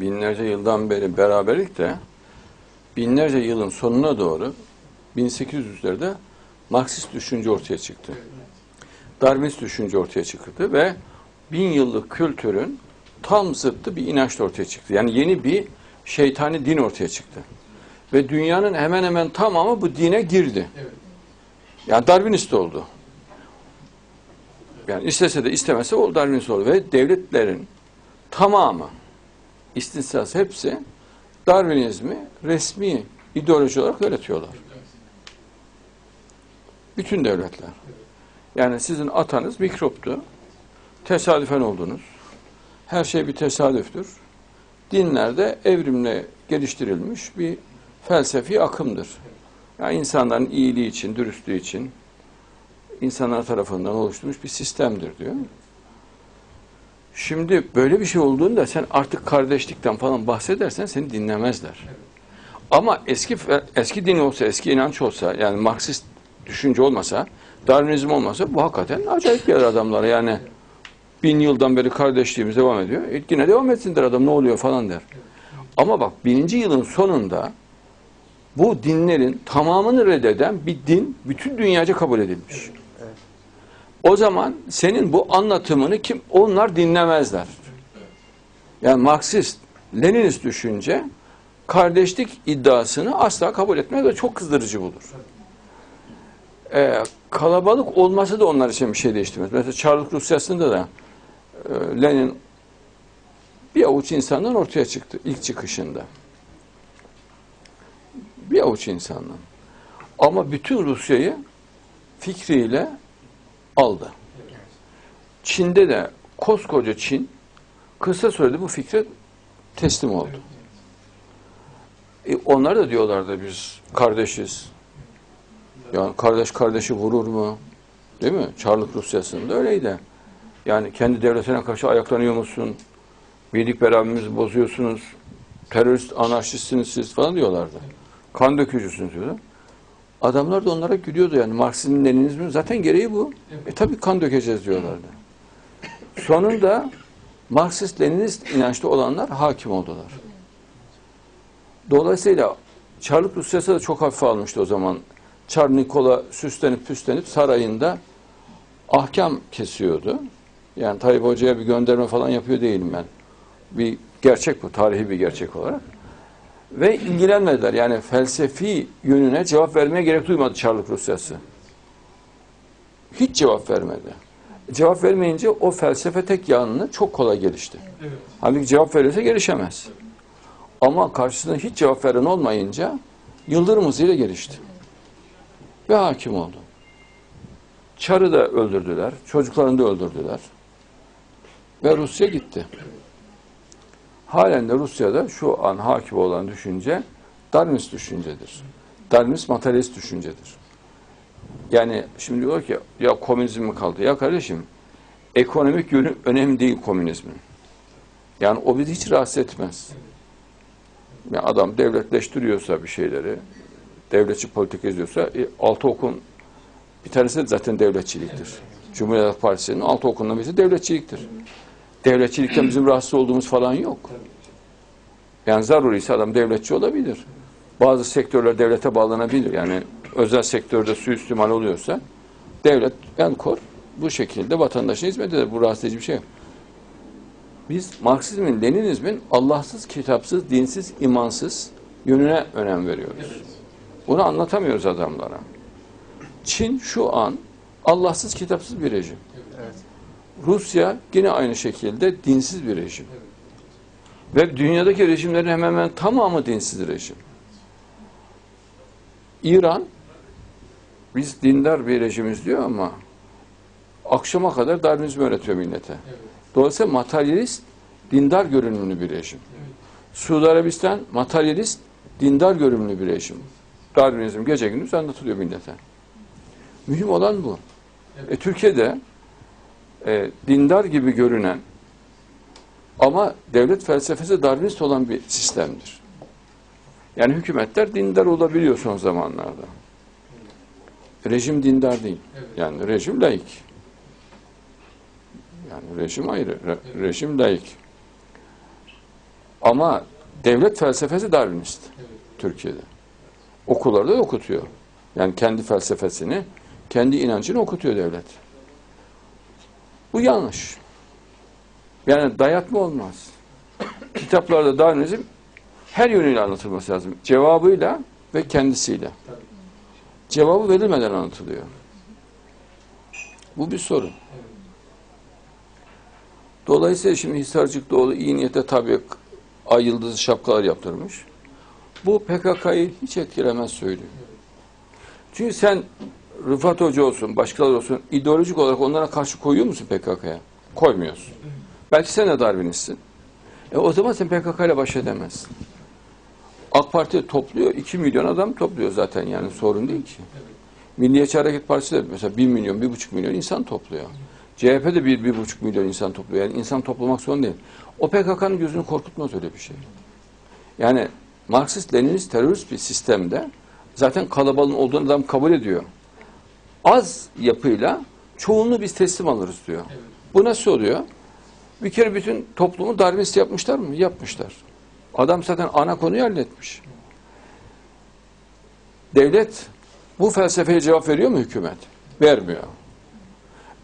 binlerce yıldan beri beraberlikte binlerce yılın sonuna doğru 1800'lerde Marksist düşünce ortaya çıktı. Darwinist düşünce ortaya çıktı ve bin yıllık kültürün tam zıttı bir inanç da ortaya çıktı. Yani yeni bir şeytani din ortaya çıktı. Ve dünyanın hemen hemen tamamı bu dine girdi. Yani Darwinist oldu. Yani istese de istemese o Darwinist oldu. Ve devletlerin tamamı, istisnası hepsi Darwinizmi resmi ideoloji olarak öğretiyorlar. Bütün devletler. Yani sizin atanız mikroptu. Tesadüfen oldunuz. Her şey bir tesadüftür. Dinlerde evrimle geliştirilmiş bir felsefi akımdır. Yani insanların iyiliği için, dürüstlüğü için insanlar tarafından oluşturmuş bir sistemdir diyor. Şimdi böyle bir şey olduğunda sen artık kardeşlikten falan bahsedersen seni dinlemezler. Ama eski eski din olsa, eski inanç olsa, yani Marksist düşünce olmasa, Darwinizm olmasa bu hakikaten acayip gelir adamlara. Yani bin yıldan beri kardeşliğimiz devam ediyor. E, yine devam etsin der adam ne oluyor falan der. Ama bak bininci yılın sonunda bu dinlerin tamamını reddeden bir din bütün dünyaca kabul edilmiş. O zaman senin bu anlatımını kim onlar dinlemezler. Yani Marksist, Leninist düşünce kardeşlik iddiasını asla kabul etmez ve çok kızdırıcı bulur. Ee, kalabalık olması da onlar için bir şey değiştirmez. Mesela Çarlık Rusyası'nda da e, Lenin bir avuç insandan ortaya çıktı ilk çıkışında. Bir avuç insandan. Ama bütün Rusya'yı fikriyle aldı. Çin'de de koskoca Çin kısa sürede bu fikre teslim oldu. E, onlar da diyorlardı biz kardeşiz. Yani kardeş kardeşi vurur mu? Değil mi? Çarlık Rusyası'nda öyleydi. Yani kendi devletine karşı ayaklanıyor musun? Birlik beraberimizi bozuyorsunuz. Terörist, anarşistsiniz siz falan diyorlardı. Kan dökücüsünüz diyordu. Adamlar da onlara gülüyordu yani. Marksizmin, Leninizmin zaten gereği bu. E tabi kan dökeceğiz diyorlardı. Sonunda Marksist, Leninist inançlı olanlar hakim oldular. Dolayısıyla Çarlık Rusyası da çok hafife almıştı o zaman. Çar Nikola süslenip püslenip sarayında ahkam kesiyordu. Yani Tayyip Hoca'ya bir gönderme falan yapıyor değilim ben. Bir gerçek bu, tarihi bir gerçek olarak. Ve ilgilenmediler. Yani felsefi yönüne cevap vermeye gerek duymadı Çarlık Rusyası. Hiç cevap vermedi. Cevap vermeyince o felsefe tek yanını çok kolay gelişti. Evet. Halbuki cevap verirse gelişemez. Ama karşısında hiç cevap veren olmayınca yıldırım hızıyla gelişti. Ve hakim oldu. Çar'ı da öldürdüler, çocuklarını da öldürdüler. Ve Rusya gitti. Halen de Rusya'da şu an hakim olan düşünce Darwinist düşüncedir. Darwinist materyalist düşüncedir. Yani şimdi diyor ki ya komünizm mi kaldı? Ya kardeşim ekonomik yönü önemli değil komünizmin. Yani o bizi hiç rahatsız etmez. Yani adam devletleştiriyorsa bir şeyleri, devletçi politika izliyorsa e, altı okun bir tanesi de zaten devletçiliktir. Cumhuriyet Partisi'nin altı okundan birisi devletçiliktir. Devletçilikten bizim rahatsız olduğumuz falan yok. Yani zaruri ise adam devletçi olabilir. Bazı sektörler devlete bağlanabilir. Yani özel sektörde suistimal oluyorsa devlet en kor bu şekilde vatandaşına hizmet eder. Bu rahatsız edici bir şey yok. Biz Marksizmin, Leninizmin Allahsız, kitapsız, dinsiz, imansız yönüne önem veriyoruz. Bunu anlatamıyoruz adamlara. Çin şu an Allahsız, kitapsız bir rejim. Rusya yine aynı şekilde dinsiz bir rejim. Ve dünyadaki rejimlerin hemen hemen tamamı dinsiz rejim. İran, biz dindar bir rejimiz diyor ama akşama kadar Darwinizmi öğretiyor millete. Dolayısıyla materyalist, dindar görünümlü bir rejim. Suudi Arabistan, materyalist, dindar görünümlü bir rejim. Darwinizm gece gündüz anlatılıyor millete. Mühim olan bu. E, Türkiye'de e, dindar gibi görünen ama devlet felsefesi Darwinist olan bir sistemdir. Yani hükümetler dindar olabiliyor son zamanlarda. Rejim dindar değil. Yani rejim laik. Yani rejim ayrı. Re- rejim laik. Ama devlet felsefesi Darwinist Türkiye'de. Okullarda da okutuyor. Yani kendi felsefesini, kendi inancını okutuyor devlet. Bu yanlış. Yani dayatma olmaz. Kitaplarda Darwinizm her yönüyle anlatılması lazım. Cevabıyla ve kendisiyle. Cevabı verilmeden anlatılıyor. Bu bir sorun. Dolayısıyla şimdi Hisarcıklıoğlu iyi niyete tabi ay yıldızı şapkalar yaptırmış. Bu PKK'yı hiç etkilemez söylüyor. Çünkü sen Rıfat Hoca olsun, başkaları olsun ideolojik olarak onlara karşı koyuyor musun PKK'ya? Koymuyorsun. Belki sen de Darwinistsin. E o zaman sen PKK ile baş edemezsin. AK Parti topluyor, 2 milyon adam topluyor zaten yani sorun değil ki. Milliyetçi Hareket Partisi de mesela 1 milyon, 1,5 milyon insan topluyor. CHP de 1, 1,5 milyon insan topluyor. Yani insan toplamak zorunda değil. O PKK'nın gözünü korkutmaz öyle bir şey. Yani Marksist, Leninist, terörist bir sistemde zaten kalabalığın olduğunu adam kabul ediyor. Az yapıyla çoğunluğu biz teslim alırız diyor. Bu nasıl oluyor? Bir kere bütün toplumu Darwinist yapmışlar mı? Yapmışlar. Adam zaten ana konuyu halletmiş. Devlet bu felsefeye cevap veriyor mu hükümet? Vermiyor.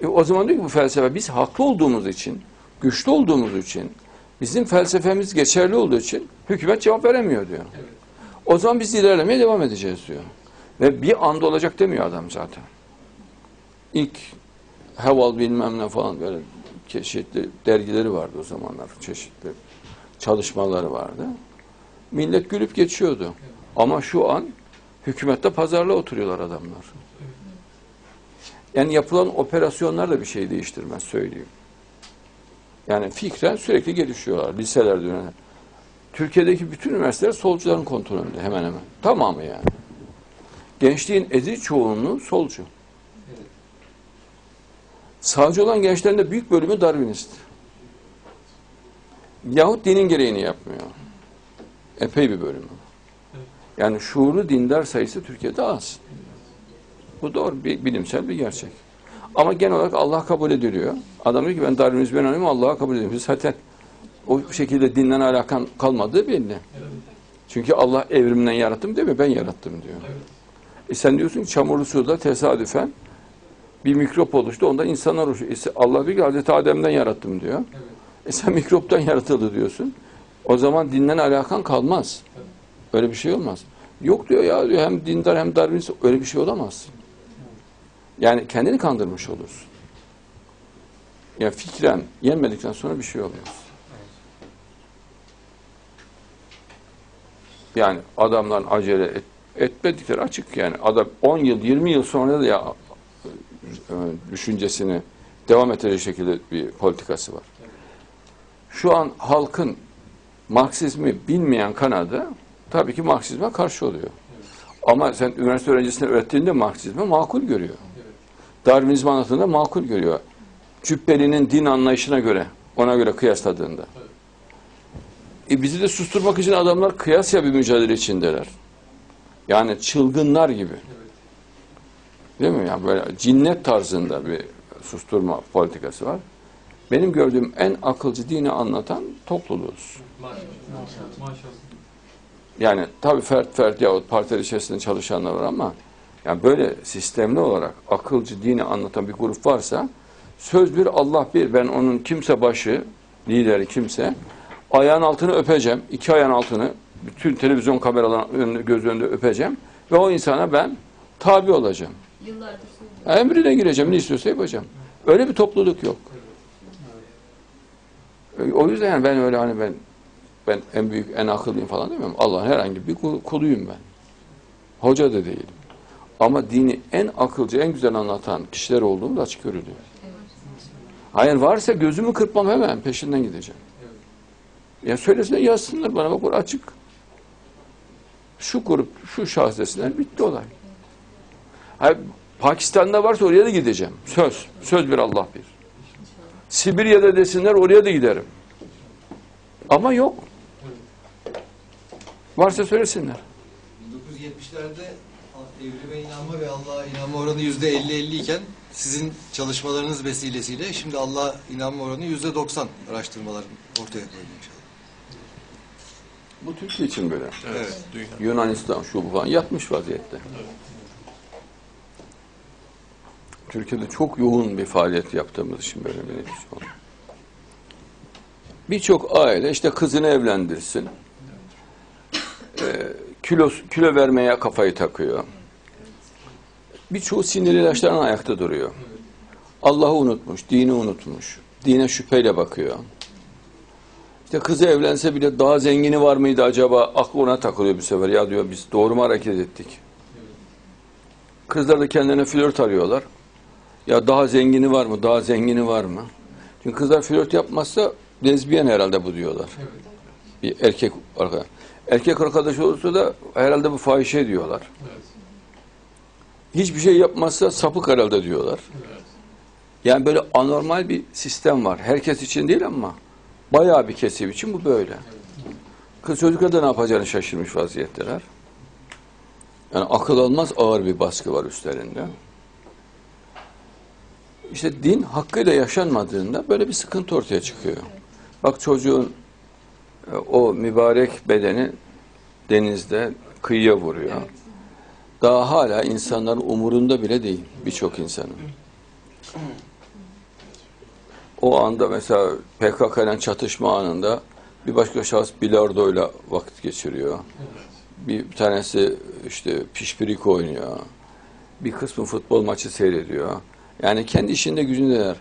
E o zaman diyor ki bu felsefe biz haklı olduğumuz için, güçlü olduğumuz için, bizim felsefemiz geçerli olduğu için hükümet cevap veremiyor diyor. O zaman biz ilerlemeye devam edeceğiz diyor. Ve bir anda olacak demiyor adam zaten. İlk Heval bilmem ne falan böyle çeşitli dergileri vardı o zamanlar. Çeşitli çalışmaları vardı. Millet gülüp geçiyordu. Ama şu an hükümette pazarla oturuyorlar adamlar. Yani yapılan operasyonlar da bir şey değiştirmez söyleyeyim. Yani fikren sürekli gelişiyorlar. Liseler dönemi. Türkiye'deki bütün üniversiteler solcuların kontrolünde hemen hemen. Tamamı yani. Gençliğin ezici çoğunluğu solcu. Sağcı olan gençlerin de büyük bölümü Darwinist. Yahut dinin gereğini yapmıyor. Epey bir bölümü. Yani şuurlu dindar sayısı Türkiye'de az. Bu doğru bir bilimsel bir gerçek. Ama genel olarak Allah kabul ediliyor. Adam diyor ki ben Darwinizme inanıyorum Allah'a kabul ediyorum. Zaten o şekilde dinle alakan kalmadığı belli. Çünkü Allah evrimden yarattım demiyor, ben yarattım diyor. E sen diyorsun ki çamurlu suda tesadüfen bir mikrop oluştu, ondan insanlar oluştu. E Allah ki Hazreti Adem'den yarattım diyor. E sen mikroptan yaratıldı diyorsun. O zaman dinlen alakan kalmaz. Öyle bir şey olmaz. Yok diyor ya diyor hem dindar hem Darwinist öyle bir şey olamaz. Yani kendini kandırmış olursun. Ya fikren yenmedikten sonra bir şey olmaz. Yani adamların acele et, etmedikleri açık yani. Adam 10 yıl, 20 yıl sonra da ya düşüncesini devam ettirecek şekilde bir politikası var. Şu an halkın Marksizmi bilmeyen kanadı tabii ki Marksizme karşı oluyor. Ama sen üniversite öğrencisine öğrettiğinde Marksizmi makul görüyor. Darwinizm anlattığında makul görüyor. Cübbeli'nin din anlayışına göre, ona göre kıyasladığında. E bizi de susturmak için adamlar kıyasya bir mücadele içindeler. Yani çılgınlar gibi. Değil mi? Yani böyle cinnet tarzında bir susturma politikası var. Benim gördüğüm en akılcı dini anlatan topluluğuz. Yani tabii fert fert yahut partiler içerisinde çalışanlar var ama yani böyle sistemli olarak akılcı dini anlatan bir grup varsa söz bir Allah bir ben onun kimse başı lideri kimse ayağın altını öpeceğim. iki ayağın altını bütün televizyon kameralarının önünde, göz önünde öpeceğim ve o insana ben tabi olacağım. Yıllardır. Emrine gireceğim ne istiyorsa yapacağım. Öyle bir topluluk yok. O yüzden yani ben öyle hani ben ben en büyük en akıllıyım falan demiyorum. Allah'ın herhangi bir kul- kuluyum ben. Hoca da değilim. Ama dini en akılcı, en güzel anlatan kişiler olduğum da açık görülüyor. Hayır varsa gözümü kırpmam hemen peşinden gideceğim. Ya söylesinler yazsınlar bana bak açık. Şu grup, şu şahıs desinler bitti olay. Hayır, Pakistan'da varsa oraya da gideceğim. Söz. Söz bir Allah bir. Sibirya'da desinler oraya da giderim. Ama yok. Varsa söylesinler. 1970'lerde evrime inanma ve Allah'a inanma oranı yüzde 50-50 iken sizin çalışmalarınız vesilesiyle şimdi Allah'a inanma oranı yüzde 90 araştırmaların ortaya koyuyor inşallah. Bu Türkiye için böyle. Evet. Dünya. Yunanistan şu bu falan yatmış vaziyette. Türkiye'de çok yoğun bir faaliyet yaptığımız için böyle bir netice oldu. Birçok aile işte kızını evlendirsin. Ee, kilo, kilo vermeye kafayı takıyor. Birçoğu sinirli ilaçlarla ayakta duruyor. Allah'ı unutmuş, dini unutmuş. Dine şüpheyle bakıyor. İşte kızı evlense bile daha zengini var mıydı acaba? Aklı ona takılıyor bir sefer. Ya diyor biz doğru mu hareket ettik? Kızlar da kendilerine flört arıyorlar. Ya daha zengini var mı? Daha zengini var mı? Çünkü kızlar flört yapmazsa lezbiyen herhalde bu diyorlar. Bir erkek arkadaş. Erkek arkadaş olursa da herhalde bu fahişe diyorlar. Hiçbir şey yapmazsa sapık herhalde diyorlar. Yani böyle anormal bir sistem var. Herkes için değil ama bayağı bir kesim için bu böyle. Kız çocuklar da ne yapacağını şaşırmış vaziyetteler. Yani akıl almaz ağır bir baskı var üstlerinde. İşte din hakkıyla yaşanmadığında böyle bir sıkıntı ortaya çıkıyor. Bak çocuğun e, o mübarek bedeni denizde kıyıya vuruyor. Daha hala insanların umurunda bile değil birçok insanın. O anda mesela PKK ile çatışma anında bir başka şahıs bilardoyla vakit geçiriyor. Bir, bir tanesi işte pişpirik oynuyor. Bir kısmı futbol maçı seyrediyor. Yani kendi işinde gücündeler.